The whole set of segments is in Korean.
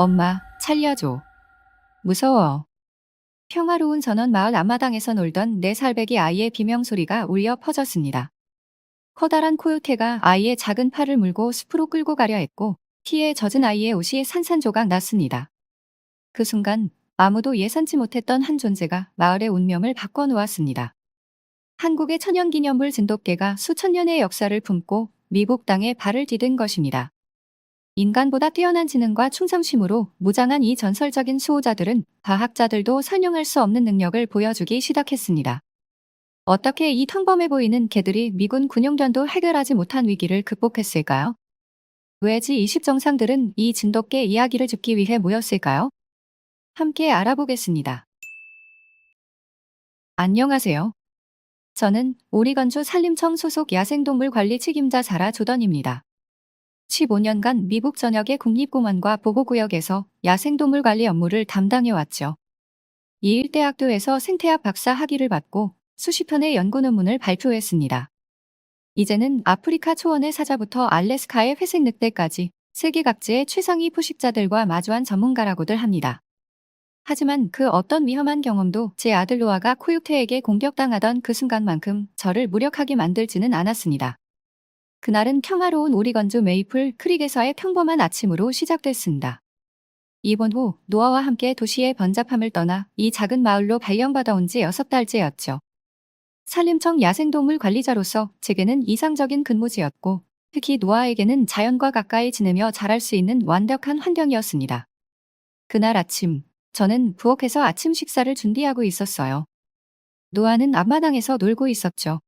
엄마, 살려줘. 무서워. 평화로운 전원 마을 앞마당에서 놀던 네 살배기 아이의 비명소리가 울려 퍼졌습니다. 커다란 코요테가 아이의 작은 팔을 물고 숲으로 끌고 가려 했고 피에 젖은 아이의 옷이 산산조각 났습니다. 그 순간 아무도 예상치 못했던 한 존재가 마을의 운명을 바꿔놓았습니다. 한국의 천연기념물 진돗개가 수천 년의 역사를 품고 미국 땅에 발을 디딘 것입니다. 인간보다 뛰어난 지능과 충성심으로 무장한 이 전설적인 수호자들은 과학자들도 설명할 수 없는 능력을 보여주기 시작했습니다. 어떻게 이 평범해 보이는 개들이 미군 군용견도 해결하지 못한 위기를 극복했을까요? 왜지 20 정상들은 이 진돗개 이야기를 듣기 위해 모였을까요? 함께 알아보겠습니다. 안녕하세요. 저는 오리건주 산림청 소속 야생동물 관리 책임자 사라 조던입니다. 15년간 미국 전역의 국립공원과 보호구역에서 야생동물 관리 업무를 담당해왔죠. 이일 대학교에서 생태학 박사 학위를 받고 수십 편의 연구 논문을 발표했습니다. 이제는 아프리카 초원의 사자부터 알래스카의 회색 늑대까지 세계 각지의 최상위 포식자들과 마주한 전문가라고들 합니다. 하지만 그 어떤 위험한 경험도 제 아들 노아가 코요테에게 공격당하던 그 순간만큼 저를 무력하게 만들지는 않았습니다. 그날은 평화로운 오리건주 메이플 크릭에서의 평범한 아침으로 시작됐습니다. 입원 후 노아와 함께 도시의 번잡함을 떠나 이 작은 마을로 발령받아 온 지 6달째였죠. 산림청 야생동물 관리자로서 제게는 이상적인 근무지였고 특히 노아에게는 자연과 가까이 지내며 자랄 수 있는 완벽한 환경이었습니다. 그날 아침 저는 부엌에서 아침 식사를 준비하고 있었어요. 노아는 앞마당에서 놀고 있었죠.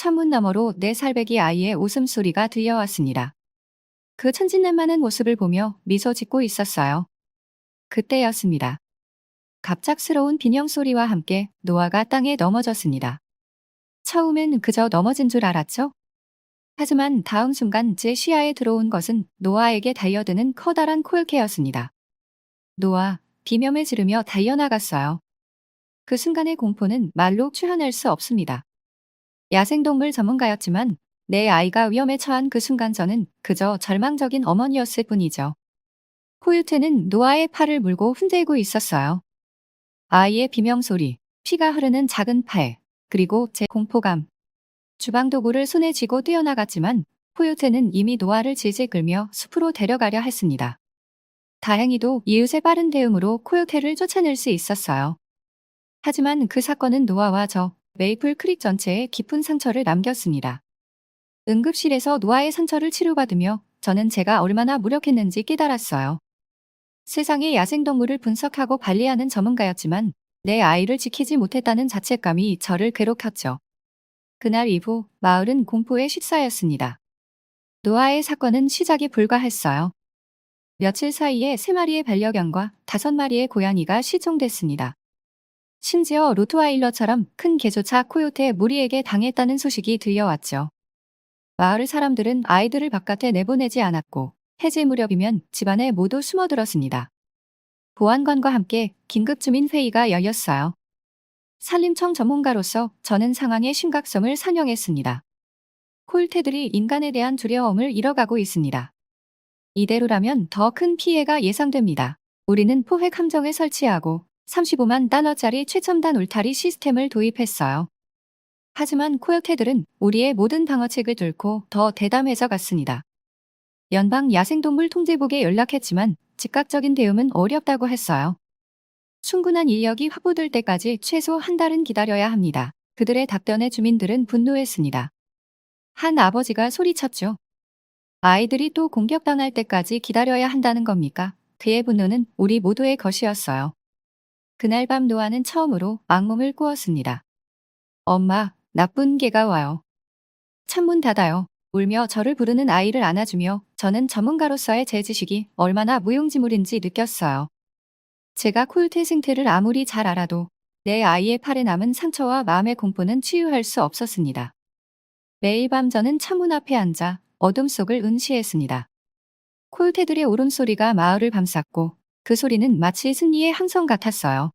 창문 너머로 네 살배기 아이의 웃음소리가 들려왔습니다. 그 천진난만한 모습을 보며 미소 짓고 있었어요. 그때였습니다. 갑작스러운 비명 소리와 함께 노아가 땅에 넘어졌습니다. 처음엔 그저 넘어진 줄 알았죠? 하지만 다음 순간 제 시야에 들어온 것은 노아에게 달려드는 커다란 코요케였습니다. 노아, 비명을 지르며 달려나갔어요. 그 순간의 공포는 말로 표현할 수 없습니다. 야생동물 전문가였지만 내 아이가 위험에 처한 그 순간 저는 그저 절망적인 어머니였을 뿐이죠. 코유테는 노아의 팔을 물고 흔들고 있었어요. 아이의 비명소리, 피가 흐르는 작은 팔, 그리고 제 공포감. 주방 도구를 손에 쥐고 뛰어나갔지만 코요테는 이미 노아를 질질 끌며 숲으로 데려가려 했습니다. 다행히도 이웃의 빠른 대응으로 코요테를 쫓아낼 수 있었어요. 하지만 그 사건은 노아와 저 메이플 크릭 전체에 깊은 상처를 남겼습니다. 응급실에서 노아의 상처를 치료받으며 저는 제가 얼마나 무력했는지 깨달았어요. 세상의 야생동물을 분석하고 관리하는 전문가였지만 내 아이를 지키지 못했다는 자책감이 저를 괴롭혔죠. 그날 이후 마을은 공포에 휩싸였습니다. 노아의 사건은 시작이 불과했어요. 며칠 사이에 세 마리의 반려견과 다섯 마리의 고양이가 실종됐습니다. 심지어 로트와일러처럼 큰 개조차 코요테 무리에게 당했다는 소식이 들려왔죠. 마을 사람들은 아이들을 바깥에 내보내지 않았고 해질 무렵이면 집안에 모두 숨어들었습니다. 보안관과 함께 긴급 주민 회의가 열렸어요. 산림청 전문가로서 저는 상황의 심각성을 상영했습니다. 콜테들이 인간에 대한 두려움을 잃어가고 있습니다. 이대로라면 더 큰 피해가 예상됩니다. 우리는 포획 함정을 설치하고 35만 달러짜리 최첨단 울타리 시스템을 도입했어요. 하지만 코요테들은 우리의 모든 방어책을 뚫고 더 대담해져 갔습니다. 연방 야생동물 통제국에 연락했지만 즉각적인 대응은 어렵다고 했어요. 충분한 인력이 확보될 때까지 최소 한 달은 기다려야 합니다. 그들의 답변에 주민들은 분노했습니다. 한 아버지가 소리쳤죠. 아이들이 또 공격당할 때까지 기다려야 한다는 겁니까? 그의 분노는 우리 모두의 것이었어요. 그날 밤 노아는 처음으로 악몽을 꾸었습니다. 엄마, 나쁜 개가 와요. 창문 닫아요. 울며 저를 부르는 아이를 안아주며 저는 전문가로서의 제 지식이 얼마나 무용지물인지 느꼈어요. 제가 콜테 생태를 아무리 잘 알아도 내 아이의 팔에 남은 상처와 마음의 공포는 치유할 수 없었습니다. 매일 밤 저는 창문 앞에 앉아 어둠 속을 응시했습니다. 콜테들의 울음소리가 마을을 감쌌고 그 소리는 마치 승리의 항성 같았어요.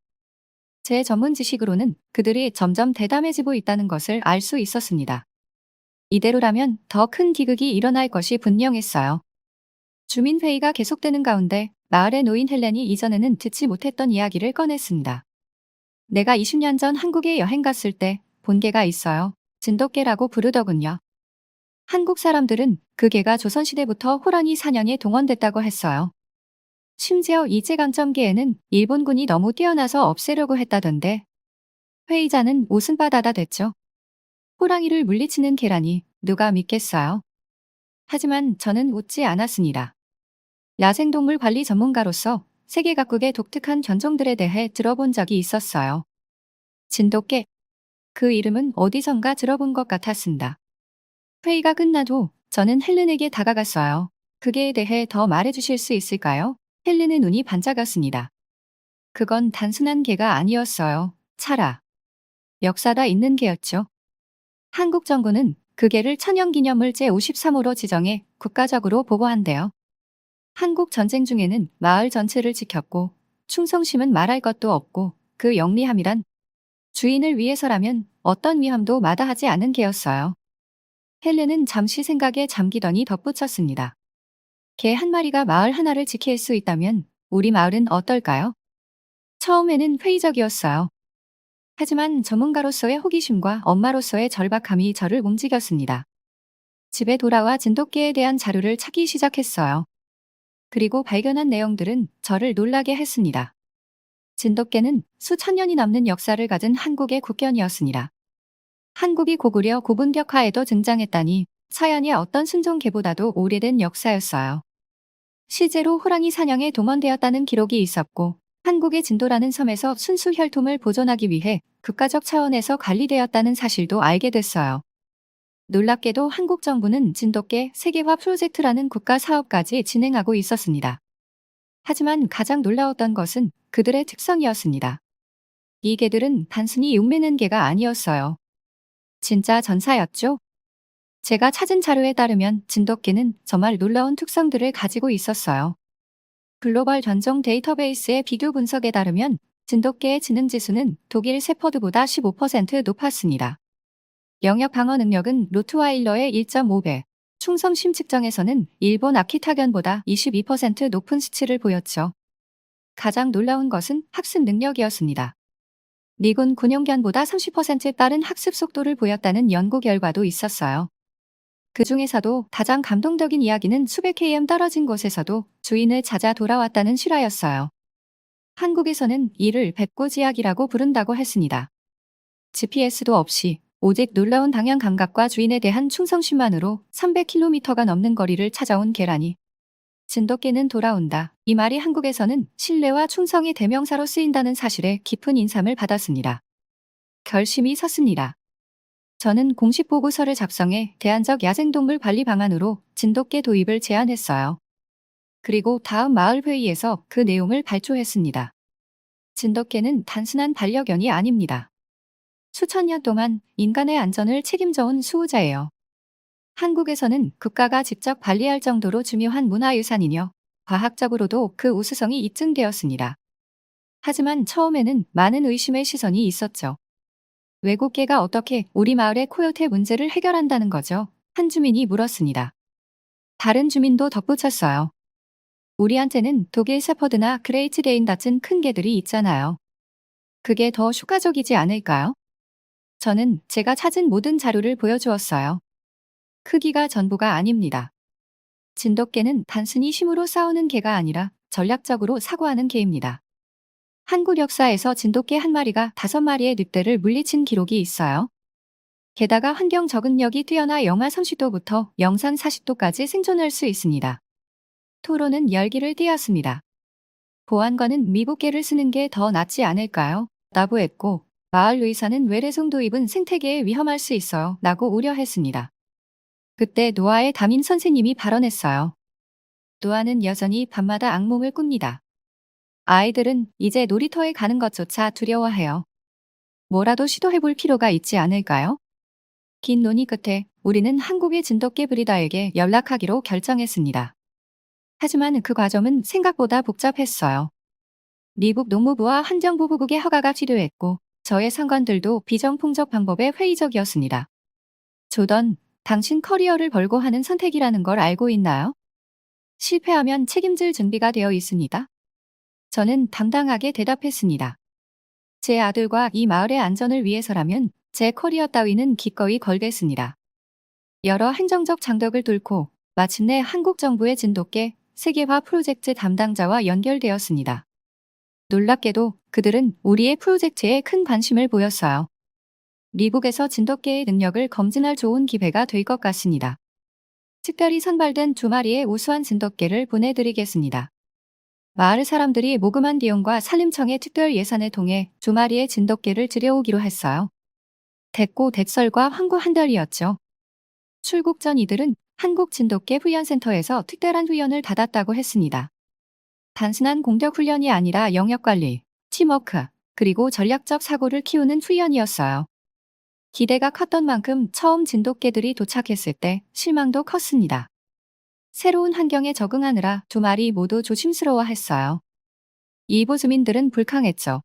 제 전문 지식으로는 그들이 점점 대담해지고 있다는 것을 알 수 있었습니다. 이대로라면 더 큰 기극이 일어날 것이 분명했어요. 주민회의가 계속되는 가운데 마을에 놓인 헬렌이 이전에는 듣지 못했던 이야기를 꺼냈습니다. 내가 20년 전 한국에 여행 갔을 때 본 개가 있어요. 진돗개라고 부르더군요. 한국 사람들은 그 개가 조선시대부터 호랑이 사냥에 동원됐다고 했어요. 심지어 이제강점개에는 일본군이 너무 뛰어나서 없애려고 했다던데 회의자는 웃음바다다 됐죠. 호랑이를 물리치는 개라니 누가 믿겠어요. 하지만 저는 웃지 않았습니다. 야생동물 관리 전문가로서 세계 각국의 독특한 견종들에 대해 들어본 적이 있었어요. 진돗개. 그 이름은 어디선가 들어본 것 같았습니다. 회의가 끝나도 저는 헬렌에게 다가갔어요. 그 개에 대해 더 말해주실 수 있을까요? 헬렌의 눈이 반짝였습니다. 그건 단순한 개가 아니었어요. 차라. 역사가 있는 개였죠. 한국 정부는 그 개를 천연기념물 제53호로 지정해 국가적으로 보고한대요. 한국 전쟁 중에는 마을 전체를 지켰고 충성심은 말할 것도 없고 그 영리함이란 주인을 위해서라면 어떤 위험도 마다하지 않은 개였어요. 헬렌은 잠시 생각에 잠기더니 덧붙였습니다. 개 한 마리가 마을 하나를 지킬 수 있다면 우리 마을은 어떨까요? 처음에는 회의적이었어요. 하지만 전문가로서의 호기심과 엄마로서의 절박함이 저를 움직였습니다. 집에 돌아와 진돗개에 대한 자료를 찾기 시작했어요. 그리고 발견한 내용들은 저를 놀라게 했습니다. 진돗개는 수천 년이 넘는 역사를 가진 한국의 국견이었습니다. 한국이 고구려 고분벽화에도 등장했다니 서연의 어떤 순종개보다도 오래된 역사였어요. 실제로 호랑이 사냥에 동원되었다는 기록이 있었고 한국의 진도라는 섬에서 순수 혈통을 보존하기 위해 국가적 차원에서 관리되었다는 사실도 알게 됐어요. 놀랍게도 한국 정부는 진돗개 세계화 프로젝트라는 국가 사업까지 진행하고 있었습니다. 하지만 가장 놀라웠던 것은 그들의 특성이었습니다. 이 개들은 단순히 용매는 개가 아니었어요. 진짜 전사였죠? 제가 찾은 자료에 따르면 진돗개는 정말 놀라운 특성들을 가지고 있었어요. 글로벌 전종 데이터베이스의 비교 분석에 따르면 진돗개의 지능 지수는 독일 세퍼드보다 15% 높았습니다. 영역 방어 능력은 로트와일러의 1.5배, 충성심 측정에서는 일본 아키타견보다 22% 높은 수치를 보였죠. 가장 놀라운 것은 학습 능력이었습니다. 미군 군용견보다 30% 빠른 학습 속도를 보였다는 연구 결과도 있었어요. 그 중에서도 가장 감동적인 이야기는 수백 km 떨어진 곳에서도 주인을 찾아 돌아왔다는 실화였어요. 한국에서는 이를 백고지약이라고 부른다고 했습니다. GPS도 없이 오직 놀라운 방향 감각과 주인에 대한 충성심만으로 300km가 넘는 거리를 찾아온 계란이 진돗개는 돌아온다. 이 말이 한국에서는 신뢰와 충성의 대명사로 쓰인다는 사실에 깊은 인상을 받았습니다. 결심이 섰습니다. 저는 공식 보고서를 작성해 대안적 야생동물 관리 방안으로 진돗개 도입을 제안했어요. 그리고 다음 마을 회의에서 그 내용을 발표했습니다. 진돗개는 단순한 반려견이 아닙니다. 수천 년 동안 인간의 안전을 책임져온 수호자예요. 한국에서는 국가가 직접 관리할 정도로 중요한 문화유산이며 과학적으로도 그 우수성이 입증되었습니다. 하지만 처음에는 많은 의심의 시선이 있었죠. 외국계가 어떻게 우리 마을의 코요테 문제를 해결한다는 거죠? 한 주민이 물었습니다. 다른 주민도 덧붙였어요. 우리한테는 독일 세퍼드나 그레이트 데인 같은 큰 개들이 있잖아요. 그게 더 효과적이지 않을까요? 저는 제가 찾은 모든 자료를 보여주었어요. 크기가 전부가 아닙니다. 진돗개는 단순히 힘으로 싸우는 개가 아니라 전략적으로 사고하는 개입니다. 한국 역사에서 진돗개 한 마리가 다섯 마리의 늑대를 물리친 기록이 있어요. 게다가 환경 적응력이 뛰어나 영하 30도부터 영상 40도까지 생존할 수 있습니다. 토론은 열기를 띠었습니다. 보안관은 미국개를 쓰는 게 더 낫지 않을까요? 나부했고 마을 의사는 외래종 도입은 생태계에 위험할 수 있어요. 라고 우려했습니다. 그때 노아의 담임 선생님이 발언했어요. 노아는 여전히 밤마다 악몽을 꿉니다. 아이들은 이제 놀이터에 가는 것조차 두려워해요. 뭐라도 시도해볼 필요가 있지 않을까요? 긴 논의 끝에 우리는 한국의 진돗개 브리다에게 연락하기로 결정했습니다. 하지만 그 과정은 생각보다 복잡했어요. 미국 농무부와 환경보호국의 허가가 필요했고 저의 상관들도 비정풍적 방법에 회의적이었습니다. 조던, 당신 커리어를 벌고 하는 선택이라는 걸 알고 있나요? 실패하면 책임질 준비가 되어 있습니다. 저는 당당하게 대답했습니다. 제 아들과 이 마을의 안전을 위해서라면 제 커리어 따위는 기꺼이 걸겠습니다. 여러 행정적 장벽을 뚫고 마침내 한국 정부의 진돗개 세계화 프로젝트 담당자와 연결되었습니다. 놀랍게도 그들은 우리의 프로젝트에 큰 관심을 보였어요. 미국에서 진돗개의 능력을 검증할 좋은 기회가 될 것 같습니다. 특별히 선발된 두 마리의 우수한 진돗개를 보내드리겠습니다. 마을 사람들이 모금한 비용과 산림청의 특별 예산을 통해 두 마리의 진돗개를 들여오기로 했어요. 대꼬 대설과 황구 한달이었죠. 출국 전 이들은 한국 진돗개 훈련센터에서 특별한 훈련을 받았다고 했습니다. 단순한 공격 훈련이 아니라 영역 관리, 팀워크, 그리고 전략적 사고를 키우는 훈련이었어요. 기대가 컸던 만큼 처음 진돗개들이 도착했을 때 실망도 컸습니다. 새로운 환경에 적응하느라 두 마리 모두 조심스러워 했어요. 이보 주민들은 불캉했죠.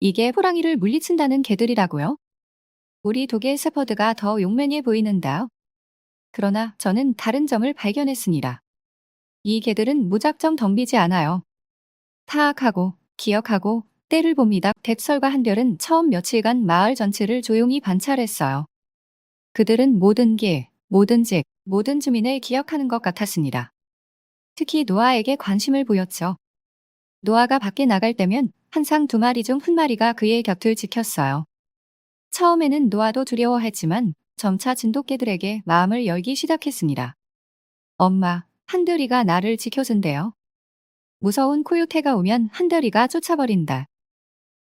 이게 호랑이를 물리친다는 개들이라고요? 우리 독일 세퍼드가 더 용맹해 보이는데요. 그러나 저는 다른 점을 발견했습니다. 이 개들은 무작정 덤비지 않아요. 타악하고 기억하고 때를 봅니다. 백설과 한별은 처음 며칠간 마을 전체를 조용히 관찰했어요. 그들은 모든 개, 모든 집, 모든 주민을 기억하는 것 같았습니다. 특히 노아에게 관심을 보였죠. 노아가 밖에 나갈 때면 항상 두 마리 중 한 마리가 그의 곁을 지켰어요. 처음에는 노아도 두려워했지만 점차 진돗개들에게 마음을 열기 시작했습니다. 엄마, 한들이가 나를 지켜준대요. 무서운 코요테가 오면 한들이가 쫓아버린다.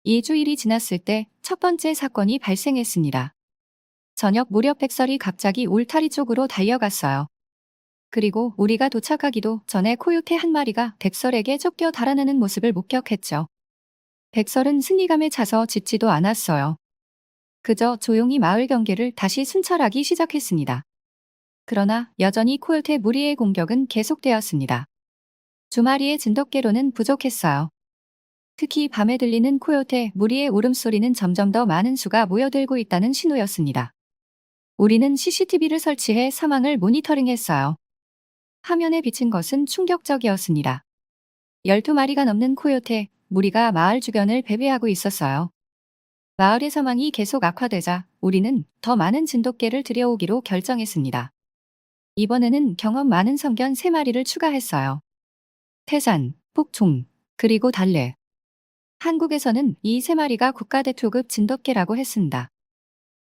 2주일이 지났을 때 첫 번째 사건이 발생했습니다. 저녁 무렵 백설이 갑자기 울타리 쪽으로 달려갔어요. 그리고 우리가 도착하기도 전에 코요테 한 마리가 백설에게 쫓겨 달아나는 모습을 목격했죠. 백설은 승리감에 차서 짖지도 않았어요. 그저 조용히 마을 경계를 다시 순찰하기 시작했습니다. 그러나 여전히 코요테 무리의 공격은 계속되었습니다. 두 마리의 진돗개로는 부족했어요. 특히 밤에 들리는 코요테 무리의 울음소리는 점점 더 많은 수가 모여들고 있다는 신호였습니다. 우리는 CCTV를 설치해 상황을 모니터링했어요. 화면에 비친 것은 충격적이었습니다. 12마리가 넘는 코요테 무리가 마을 주변을 배회하고 있었어요. 마을의 상황이 계속 악화되자 우리는 더 많은 진돗개를 들여오기로 결정했습니다. 이번에는 경험 많은 성견 3마리를 추가했어요. 태산, 폭총, 그리고 달래. 한국에서는 이세 마리가 국가대표급 진돗개라고 했습니다.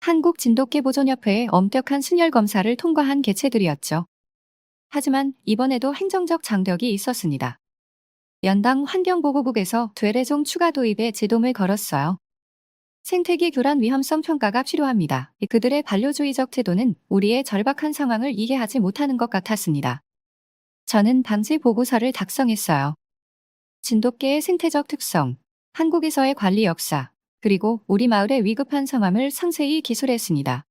한국 진돗개 보존협회의 엄격한 순혈 검사를 통과한 개체들이었죠. 하지만 이번에도 행정적 장벽이 있었습니다. 연당 환경보호국에서 되레종 추가 도입에 제동을 걸었어요. 생태계 교란 위험성 평가가 필요합니다. 그들의 반려주의적 태도는 우리의 절박한 상황을 이해하지 못하는 것 같았습니다. 저는 방지 보고서를 작성했어요. 진돗개의 생태적 특성, 한국에서의 관리 역사, 그리고 우리 마을의 위급한 상황을 상세히 기술했습니다.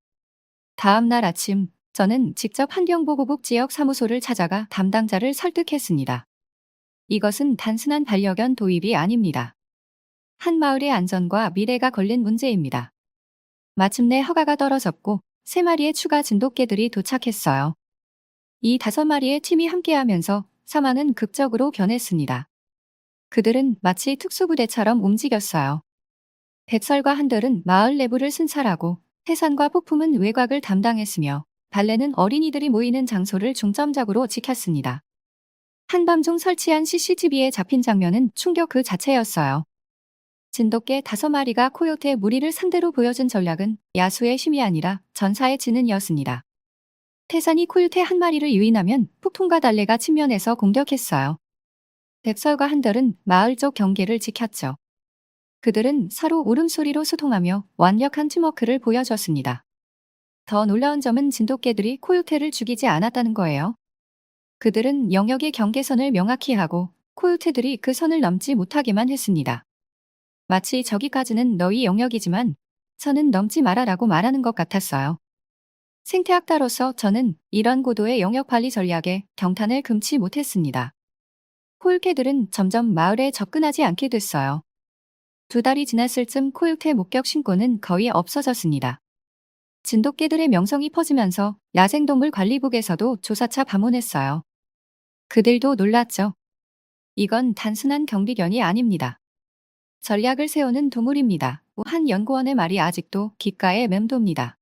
다음 날 아침, 저는 직접 환경보호국 지역 사무소를 찾아가 담당자를 설득했습니다. 이것은 단순한 반려견 도입이 아닙니다. 한 마을의 안전과 미래가 걸린 문제입니다. 마침내 허가가 떨어졌고 세 마리의 추가 진돗개들이 도착했어요. 이 다섯 마리의 팀이 함께하면서 상황은 극적으로 변했습니다. 그들은 마치 특수부대처럼 움직였어요. 백설과 한들은 마을 내부를 순찰하고 해산과 폭풍은 외곽을 담당했으며 발레는 어린이들이 모이는 장소를 중점적으로 지켰습니다. 한밤중 설치한 CCTV에 잡힌 장면은 충격 그 자체였어요. 진돗개 다섯 마리가 코요테 무리를 상대로 보여준 전략은 야수의 힘이 아니라 전사의 지능이었습니다. 태산이 코요테 한 마리를 유인하면 폭풍과 달래가 측면에서 공격했어요. 백설과 한덜은 마을 쪽 경계를 지켰죠. 그들은 서로 울음소리로 소통하며 완벽한 팀워크를 보여줬습니다. 더 놀라운 점은 진돗개들이 코요테를 죽이지 않았다는 거예요. 그들은 영역의 경계선을 명확히 하고 코요테들이 그 선을 넘지 못하게만 했습니다. 마치 저기까지는 너희 영역이지만 선은 넘지 마라라고 말하는 것 같았어요. 생태학자로서 저는 이런 고도의 영역 관리 전략에 경탄을 금치 못했습니다. 코요테들은 점점 마을에 접근하지 않게 됐어요. 두 달이 지났을 쯤 코요테 목격 신고는 거의 없어졌습니다. 진돗개들의 명성이 퍼지면서 야생동물 관리국에서도 조사차 방문했어요. 그들도 놀랐죠. 이건 단순한 경비견이 아닙니다. 전략을 세우는 동물입니다. 한 연구원의 말이 아직도 귓가에 맴돕니다.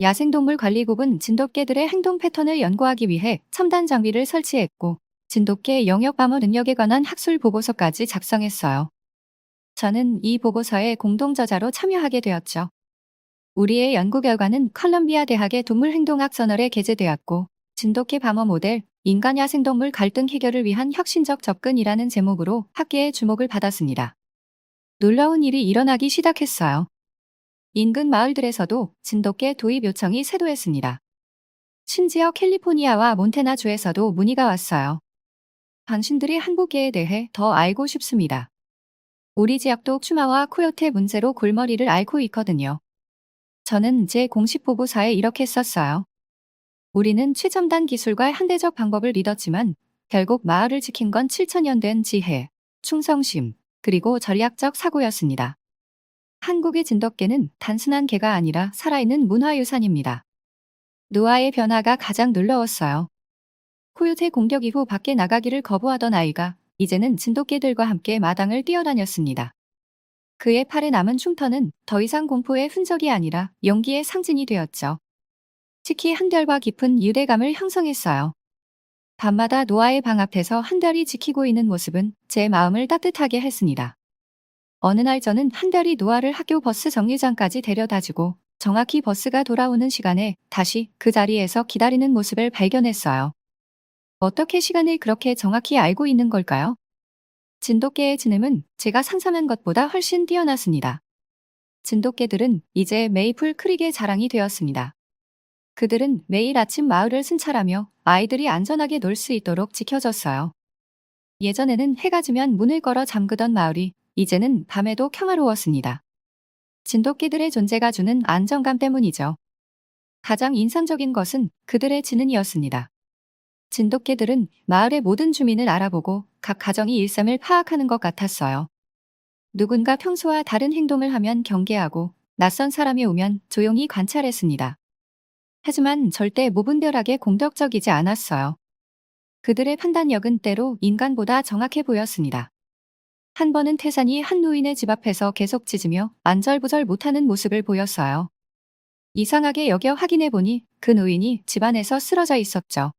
야생동물 관리국은 진돗개들의 행동 패턴을 연구하기 위해 첨단 장비를 설치했고 진돗개 영역 방어 능력에 관한 학술 보고서까지 작성했어요. 저는 이 보고서에 공동 저자로 참여하게 되었죠. 우리의 연구 결과는 컬럼비아 대학의 동물행동학 저널에 게재되었고 진돗개 방어 모델, 인간 야 생동물 갈등 해결을 위한 혁신적 접근이라는 제목으로 학계의 주목을 받았습니다. 놀라운 일이 일어나기 시작했어요. 인근 마을들에서도 진돗개 도입 요청이 쇄도했습니다. 심지어 캘리포니아와 몬테나주에서도 문의가 왔어요. 당신들이 한국계에 대해 더 알고 싶습니다. 우리 지역도 추마와 코요테 문제로 골머리를 앓고 있거든요. 저는 제 공식 보고서에 이렇게 썼어요. 우리는 최첨단 기술과 현대적 방법을 믿었지만 결국 마을을 지킨 건 7천년 된 지혜, 충성심, 그리고 전략적 사고였습니다. 한국의 진돗개는 단순한 개가 아니라 살아있는 문화유산입니다. 노아의 변화가 가장 놀라웠어요. 코요테 공격 이후 밖에 나가기를 거부하던 아이가 이제는 진돗개들과 함께 마당을 뛰어다녔습니다. 그의 팔에 남은 흉터는 더 이상 공포의 흔적이 아니라 용기의 상징이 되었죠. 특히 한별과 깊은 유대감을 형성했어요. 밤마다 노아의 방 앞에서 한별이 지키고 있는 모습은 제 마음을 따뜻하게 했습니다. 어느 날 저는 한별이 노아를 학교 버스 정류장까지 데려다주고 정확히 버스가 돌아오는 시간에 다시 그 자리에서 기다리는 모습을 발견했어요. 어떻게 시간을 그렇게 정확히 알고 있는 걸까요? 진돗개의 지능은 제가 상상한 것보다 훨씬 뛰어났습니다. 진돗개들은 이제 메이플 크릭의 자랑이 되었습니다. 그들은 매일 아침 마을을 순찰하며 아이들이 안전하게 놀 수 있도록 지켜줬어요. 예전에는 해가 지면 문을 걸어 잠그던 마을이 이제는 밤에도 평화로웠습니다. 진돗개들의 존재가 주는 안정감 때문이죠. 가장 인상적인 것은 그들의 지능이었습니다. 진돗개들은 마을의 모든 주민을 알아보고 각 가정이 일상을 파악하는 것 같았어요. 누군가 평소와 다른 행동을 하면 경계하고 낯선 사람이 오면 조용히 관찰했습니다. 하지만 절대 무분별하게 공격적이지 않았어요. 그들의 판단력은 때로 인간보다 정확해 보였습니다. 한 번은 태산이 한 노인의 집 앞에서 계속 짖으며 안절부절 못하는 모습을 보였어요. 이상하게 여겨 확인해 보니 그 노인이 집안에서 쓰러져 있었죠.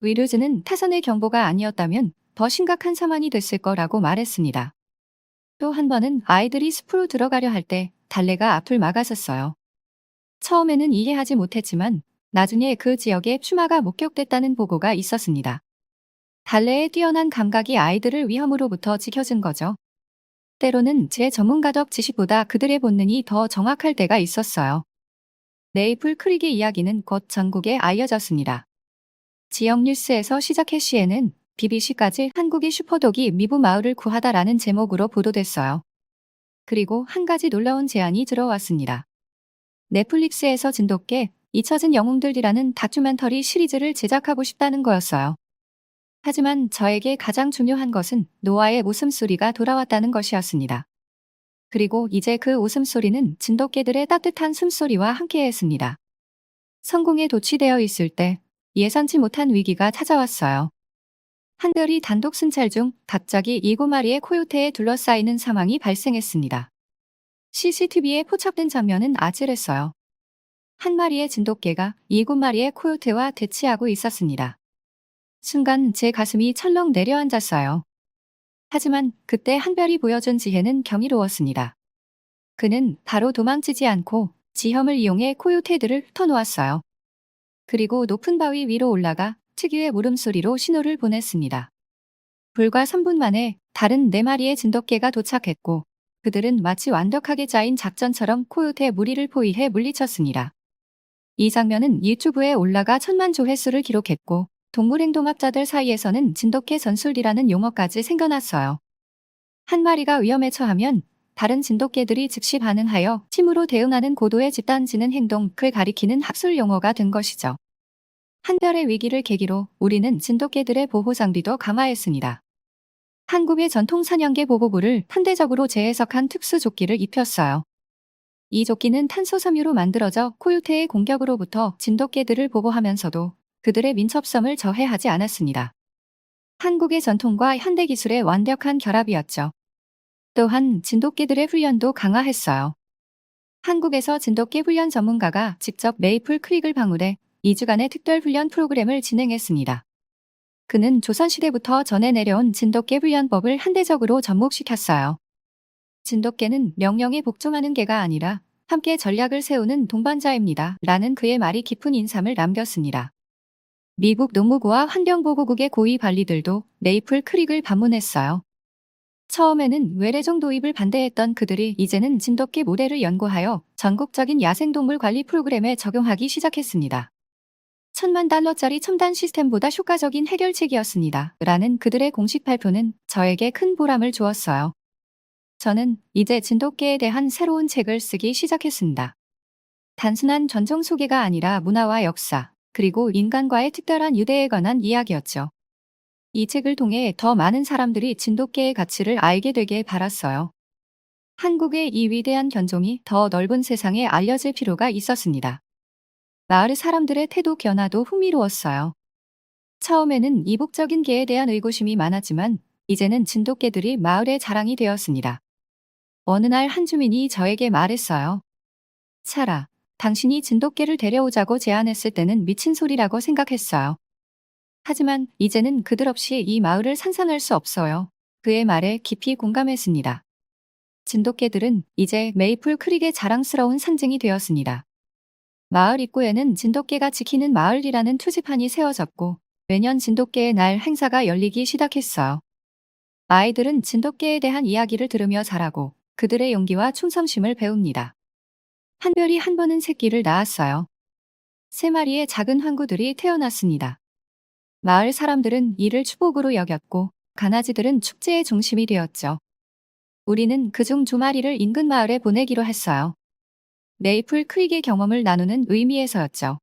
위르즈는 타선의 경보가 아니었다면 더 심각한 사만이 됐을 거라고 말했습니다. 또 한 번은 아이들이 숲으로 들어가려 할 때 달래가 앞을 막았었어요. 처음에는 이해하지 못했지만 나중에 그 지역에 추마가 목격됐다는 보고가 있었습니다. 달래의 뛰어난 감각이 아이들을 위험으로부터 지켜준 거죠. 때로는 제 전문가적 지식보다 그들의 본능이 더 정확할 때가 있었어요. 네이플 크릭의 이야기는 곧 전국에 알려졌습니다. 지역 뉴스에서 시작 해 시에는 BBC까지 한국의 슈퍼독이 미부 마을을 구하다라는 제목으로 보도됐어요. 그리고 한 가지 놀라운 제안이 들어왔습니다. 넷플릭스에서 진돗개, 잊혀진 영웅들이라는 다큐멘터리 시리즈를 제작하고 싶다는 거였어요. 하지만 저에게 가장 중요한 것은 노아의 웃음소리가 돌아왔다는 것이었습니다. 그리고 이제 그 웃음소리는 진돗개들의 따뜻한 숨소리와 함께했습니다. 성공에 도취되어 있을 때 예상치 못한 위기가 찾아왔어요. 한별이 단독 순찰 중 갑자기 일곱 마리의 코요테에 둘러싸이는 상황이 발생했습니다. CCTV에 포착된 장면은 아찔했어요. 한 마리의 진돗개가 일곱 마리의 코요테와 대치하고 있었습니다. 순간 제 가슴이 철렁 내려앉았어요. 하지만 그때 한별이 보여준 지혜는 경이로웠습니다. 그는 바로 도망치지 않고 지형을 이용해 코요테들을 흩어놓았어요. 그리고 높은 바위 위로 올라가 특유의 물음소리로 신호를 보냈습니다. 불과 3분 만에 다른 4마리의 진돗개가 도착했고 그들은 마치 완벽하게 짜인 작전처럼 코요테 무리를 포위해 물리쳤습니다. 이 장면은 유튜브에 올라가 천만 조회수를 기록했고 동물행동학자들 사이에서는 진돗개 전술이라는 용어까지 생겨났어요. 한 마리가 위험에 처하면 다른 진돗개들이 즉시 반응하여 팀으로 대응하는 고도의 집단지는 행동 을 가리키는 학술 용어가 된 것이죠. 한별의 위기를 계기로 우리는 진돗개들의 보호 장비도 강화했습니다. 한국의 전통 사냥개 보호부를 현대적으로 재해석한 특수 조끼를 입혔어요. 이 조끼는 탄소 섬유로 만들어져 코요테의 공격으로부터 진돗개들을 보호하면서도 그들의 민첩성을 저해하지 않았습니다. 한국의 전통과 현대 기술의 완벽한 결합이었죠. 또한 진돗개들의 훈련도 강화했어요. 한국에서 진돗개 훈련 전문가가 직접 메이플 크릭을 방문해 2주간의 특별 훈련 프로그램을 진행했습니다. 그는 조선시대부터 전해 내려온 진돗개 훈련법을 현대적으로 접목시켰어요. 진돗개는 명령에 복종하는 개가 아니라 함께 전략을 세우는 동반자입니다. 라는 그의 말이 깊은 인상을 남겼습니다. 미국 농무부와 환경보호국의 고위 관리들도 메이플 크릭을 방문했어요. 처음에는 외래종 도입을 반대했던 그들이 이제는 진돗개 모델을 연구하여 전국적인 야생동물 관리 프로그램에 적용하기 시작했습니다. 천만 달러짜리 첨단 시스템보다 효과적인 해결책이었습니다. 라는 그들의 공식 발표는 저에게 큰 보람을 주었어요. 저는 이제 진돗개에 대한 새로운 책을 쓰기 시작했습니다. 단순한 전종 소개가 아니라 문화와 역사, 그리고 인간과의 특별한 유대에 관한 이야기였죠. 이 책을 통해 더 많은 사람들이 진돗개의 가치를 알게 되길 바랐어요. 한국의 이 위대한 견종이 더 넓은 세상에 알려질 필요가 있었습니다. 마을 사람들의 태도 변화도 흥미로웠어요. 처음에는 이국적인 개에 대한 의구심이 많았지만 이제는 진돗개들이 마을의 자랑이 되었습니다. 어느 날 한 주민이 저에게 말했어요. 차라, 당신이 진돗개를 데려오자고 제안했을 때는 미친 소리라고 생각했어요. 하지만 이제는 그들 없이 이 마을을 상상할 수 없어요. 그의 말에 깊이 공감했습니다. 진돗개들은 이제 메이플 크릭의 자랑스러운 상징이 되었습니다. 마을 입구에는 진돗개가 지키는 마을이라는 투지판이 세워졌고 매년 진돗개의 날 행사가 열리기 시작했어요. 아이들은 진돗개에 대한 이야기를 들으며 자라고 그들의 용기와 충성심을 배웁니다. 한별이 한 번은 새끼를 낳았어요. 세 마리의 작은 항구들이 태어났습니다. 마을 사람들은 이를 축복으로 여겼고 가나지들은 축제의 중심이 되었죠. 우리는 그중 두 마리를 인근 마을에 보내기로 했어요. 메이플 크릭의 경험을 나누는 의미에서였죠.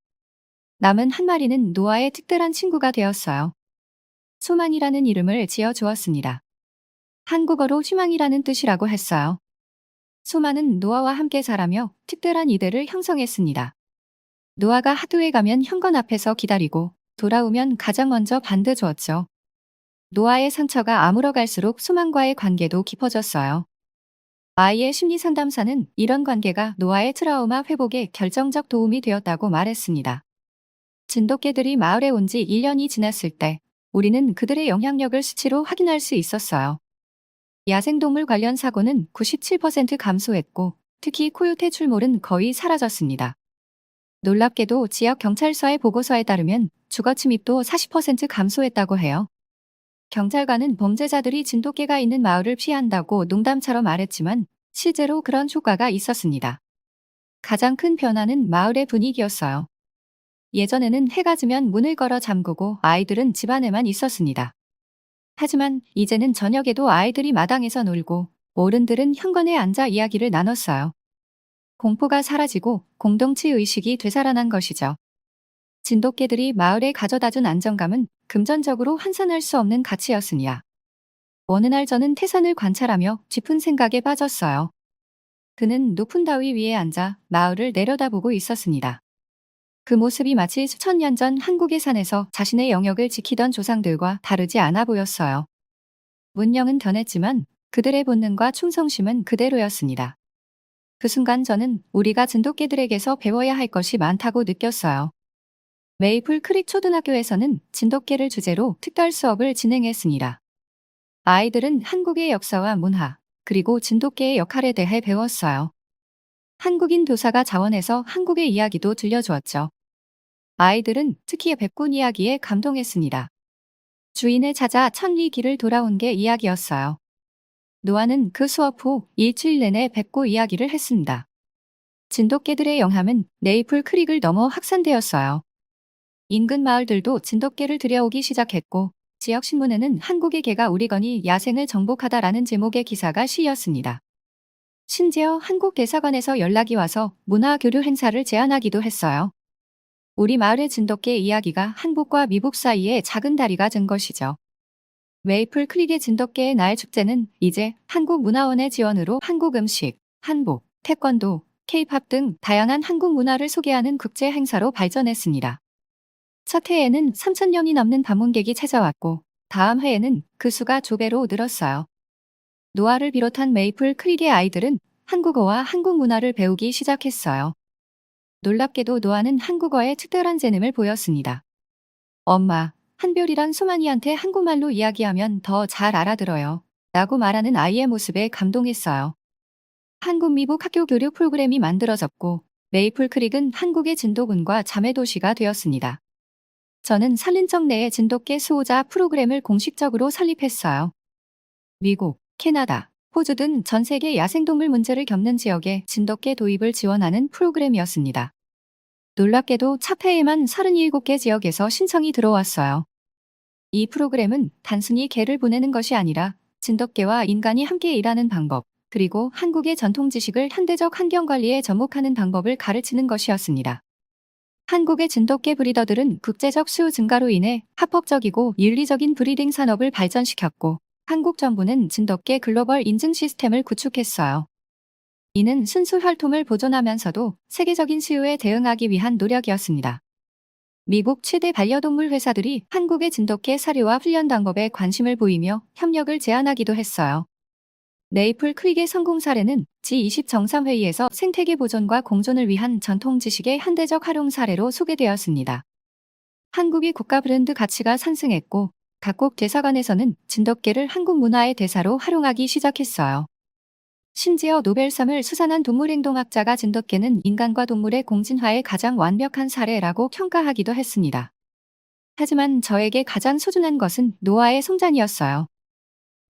남은 한 마리는 노아의 특별한 친구가 되었어요. 소만이라는 이름을 지어 주었습니다. 한국어로 희망이라는 뜻이라고 했어요. 소만은 노아와 함께 자라며 특별한 이들을 형성했습니다. 노아가 하도에 가면 현관 앞에서 기다리고 돌아오면 가장 먼저 반드 주었죠. 노아의 상처가 아물어 갈수록 소만과의 관계도 깊어졌어요. 아이의 심리 상담사는 이런 관계가 노아의 트라우마 회복에 결정적 도움이 되었다고 말했습니다. 진돗개들이 마을에 온 지 1년이 지났을 때 우리는 그들의 영향력을 수치로 확인할 수 있었어요. 야생동물 관련 사고는 97% 감소했고 특히 코요테 출몰은 거의 사라졌습니다. 놀랍게도 지역 경찰서의 보고서에 따르면 주거 침입도 40% 감소했다고 해요. 경찰관은 범죄자들이 진돗개가 있는 마을을 피한다고 농담처럼 말했지만 실제로 그런 효과가 있었습니다. 가장 큰 변화는 마을의 분위기였어요. 예전에는 해가 지면 문을 걸어 잠그고 아이들은 집 안에만 있었습니다. 하지만 이제는 저녁에도 아이들이 마당에서 놀고 어른들은 현관에 앉아 이야기를 나눴어요. 공포가 사라지고 공동체 의식이 되살아난 것이죠. 진돗개들이 마을에 가져다 준 안정감은 금전적으로 환산할 수 없는 가치였으니야. 어느 날 저는 태산을 관찰하며 깊은 생각에 빠졌어요. 그는 높은 다위 위에 앉아 마을을 내려다보고 있었습니다. 그 모습이 마치 수천 년 전 한국의 산에서 자신의 영역을 지키던 조상들과 다르지 않아 보였어요. 문명은 변했지만 그들의 본능과 충성심은 그대로였습니다. 그 순간 저는 우리가 진돗개들에게서 배워야 할 것이 많다고 느꼈어요. 메이플 크릭 초등학교에서는 진돗개를 주제로 특별 수업을 진행했습니다. 아이들은 한국의 역사와 문화, 그리고 진돗개의 역할에 대해 배웠어요. 한국인 교사가 자원해서 한국의 이야기도 들려주었죠. 아이들은 특히 백군 이야기에 감동했습니다. 주인을 찾아 천리 길을 돌아온 게 이야기였어요. 노아는 그 수업 후 일주일 내내 백고 이야기를 했습니다. 진돗개들의 영함은 네이플 크릭을 넘어 확산되었어요. 인근 마을들도 진돗개를 들여오기 시작했고 지역 신문에는 한국의 개가 우리건이 야생을 정복하다라는 제목의 기사가 실렸습니다. 심지어 한국 대사관에서 연락이 와서 문화 교류 행사를 제안하기도 했어요. 우리 마을의 진돗개 이야기가 한국과 미국 사이에 작은 다리가 된 것이죠. 메이플 크릭의 진돗개의 날 축제는 이제 한국문화원의 지원으로 한국 음식, 한복, 태권도, 케이팝 등 다양한 한국 문화를 소개하는 국제 행사로 발전했습니다. 첫 해에는 3,000명이 넘는 방문객이 찾아왔고 다음 해에는 그 수가 두 배로 늘었어요. 노아를 비롯한 메이플 크릭의 아이들은 한국어와 한국 문화를 배우기 시작했어요. 놀랍게도 노아는 한국어에 특별한 재능을 보였습니다. 엄마, 한별이란 소만이한테 한국말로 이야기하면 더 잘 알아들어요. 라고 말하는 아이의 모습에 감동했어요. 한국 미국 학교 교류 프로그램이 만들어졌고 메이플 크릭은 한국의 진도군과 자매도시가 되었습니다. 저는 산린청 내의 진돗개 수호자 프로그램을 공식적으로 설립했어요. 미국, 캐나다, 호주 등 전 세계 야생동물 문제를 겪는 지역에 진돗개 도입을 지원하는 프로그램이었습니다. 놀랍게도 차폐에만 37개 지역에서 신청이 들어왔어요. 이 프로그램은 단순히 개를 보내는 것이 아니라 진돗개와 인간이 함께 일하는 방법, 그리고 한국의 전통 지식을 현대적 환경 관리에 접목하는 방법을 가르치는 것이었습니다. 한국의 진돗개 브리더들은 국제적 수요 증가로 인해 합법적이고 윤리적인 브리딩 산업을 발전시켰고 한국 정부는 진돗개 글로벌 인증 시스템을 구축했어요. 이는 순수 혈통을 보존하면서도 세계적인 수요에 대응하기 위한 노력이었습니다. 미국 최대 반려동물 회사들이 한국의 진돗개 사료와 훈련 방법에 관심을 보이며 협력을 제안하기도 했어요. 네이플 크릭의 성공 사례는 G20 정상회의에서 생태계 보존과 공존을 위한 전통 지식의 현대적 활용 사례로 소개되었습니다. 한국의 국가 브랜드 가치가 상승했고 각국 대사관에서는 진돗개를 한국 문화의 대사로 활용하기 시작했어요. 심지어 노벨상을 수상한 동물행동학자가 진돗개는 인간과 동물의 공진화의 가장 완벽한 사례라고 평가하기도 했습니다. 하지만 저에게 가장 소중한 것은 노아의 성장이었어요.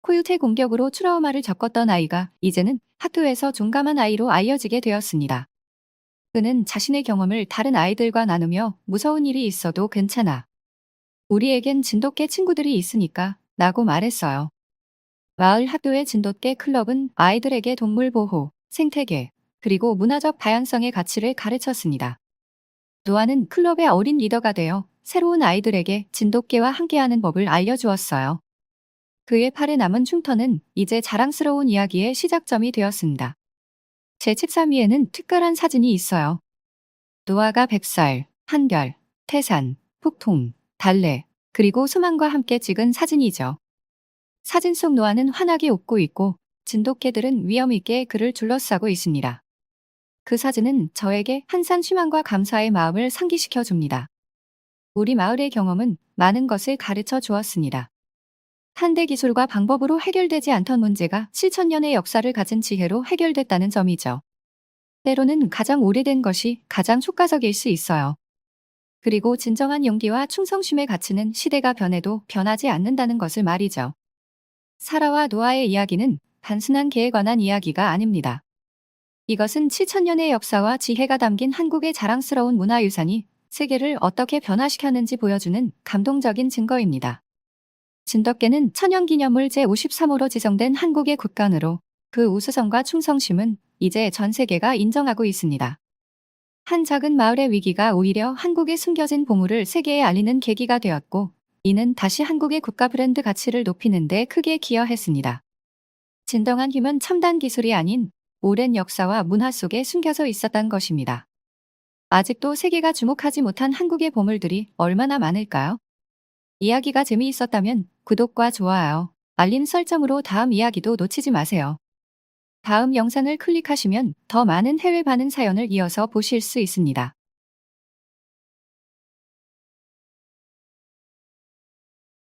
코요테 공격으로 트라우마를 겪었던 아이가 이제는 학교에서 종감한 아이로 알려지게 되었습니다. 그는 자신의 경험을 다른 아이들과 나누며 무서운 일이 있어도 괜찮아. 우리에겐 진돗개 친구들이 있으니까 라고 말했어요. 마을 학교의 진돗개 클럽은 아이들에게 동물 보호, 생태계, 그리고 문화적 다양성의 가치를 가르쳤습니다. 노아는 클럽의 어린 리더가 되어 새로운 아이들에게 진돗개와 함께하는 법을 알려주었어요. 그의 팔에 남은 흉터는 이제 자랑스러운 이야기의 시작점이 되었습니다. 제 책상 위에는 특별한 사진이 있어요. 노아가 백살, 한별, 태산, 폭통, 달래, 그리고 소망과 함께 찍은 사진이죠. 사진 속 노아는 환하게 웃고 있고 진돗개들은 위험있게 그를 둘러싸고 있습니다. 그 사진은 저에게 한산 희망과 감사의 마음을 상기시켜 줍니다. 우리 마을의 경험은 많은 것을 가르쳐 주었습니다. 현대 기술과 방법으로 해결되지 않던 문제가 7천년의 역사를 가진 지혜로 해결됐다는 점이죠. 때로는 가장 오래된 것이 가장 효과적일 수 있어요. 그리고 진정한 용기와 충성심의 가치는 시대가 변해도 변하지 않는다는 것을 말이죠. 사라와 노아의 이야기는 단순한 개에 관한 이야기가 아닙니다. 이것은 7천년의 역사와 지혜가 담긴 한국의 자랑스러운 문화유산이 세계를 어떻게 변화시켰는지 보여주는 감동적인 증거입니다. 진돗개는 천연기념물 제53호로 지정된 한국의 국간으로 그 우수성과 충성심은 이제 전 세계가 인정하고 있습니다. 한 작은 마을의 위기가 오히려 한국의 숨겨진 보물을 세계에 알리는 계기가 되었고 이는 다시 한국의 국가 브랜드 가치를 높이는 데 크게 기여했습니다. 진정한 힘은 첨단 기술이 아닌 오랜 역사와 문화 속에 숨겨져 있었던 것입니다. 아직도 세계가 주목하지 못한 한국의 보물들이 얼마나 많을까요? 이야기가 재미있었다면 구독과 좋아요, 알림 설정으로 다음 이야기도 놓치지 마세요. 다음 영상을 클릭하시면 더 많은 해외 반응 사연을 이어서 보실 수 있습니다.